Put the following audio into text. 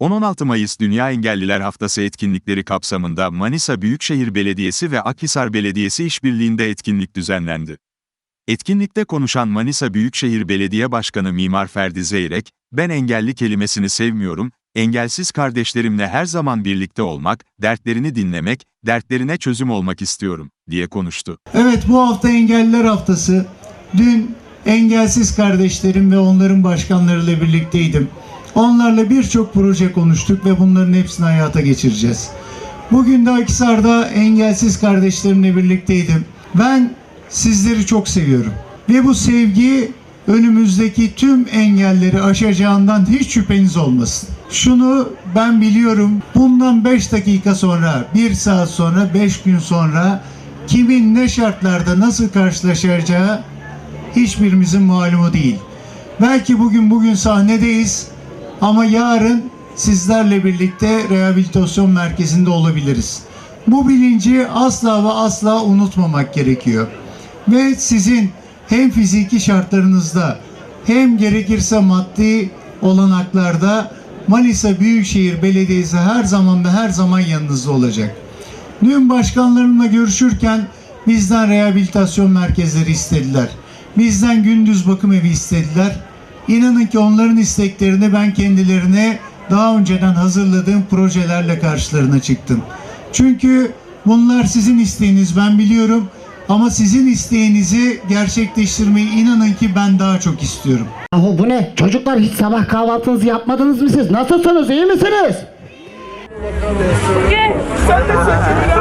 10-16 Mayıs Dünya Engelliler Haftası etkinlikleri kapsamında Manisa Büyükşehir Belediyesi ve Akhisar Belediyesi işbirliğinde etkinlik düzenlendi. Etkinlikte konuşan Manisa Büyükşehir Belediye Başkanı Mimar Ferdi Zeyrek, ben engelli kelimesini sevmiyorum, engelsiz kardeşlerimle her zaman birlikte olmak, dertlerini dinlemek, dertlerine çözüm olmak istiyorum, diye konuştu. Evet bu hafta Engelliler Haftası. Dün engelsiz kardeşlerim ve onların başkanlarıyla birlikteydim. Onlarla birçok proje konuştuk ve bunların hepsini hayata geçireceğiz. Bugün de Akhisar'da engelsiz kardeşlerimle birlikteydim. Ben sizleri çok seviyorum. Ve bu sevgi önümüzdeki tüm engelleri aşacağından hiç şüpheniz olmasın. Şunu ben biliyorum. Bundan 5 dakika sonra, 1 saat sonra, 5 gün sonra kimin ne şartlarda nasıl karşılaşacağı hiçbirimizin malumu değil. Belki bugün bugün sahnedeyiz ama yarın sizlerle birlikte rehabilitasyon merkezinde olabiliriz. Bu bilinci asla ve asla unutmamak gerekiyor. Ve sizin hem fiziki şartlarınızda hem gerekirse maddi olanaklarda Manisa Büyükşehir Belediyesi her zaman ve her zaman yanınızda olacak. Dün başkanlarımla görüşürken bizden rehabilitasyon merkezleri istediler. Bizden gündüz bakım evi istediler. İnanın ki onların isteklerini ben kendilerine daha önceden hazırladığım projelerle karşılarına çıktım. Çünkü bunlar sizin isteğiniz ben biliyorum ama sizin isteğinizi gerçekleştirmeyi inanın ki ben daha çok istiyorum. Yahu bu ne? Çocuklar hiç sabah kahvaltınızı yapmadınız mı siz? Nasılsınız? iyi misiniz? Gel. Sen de!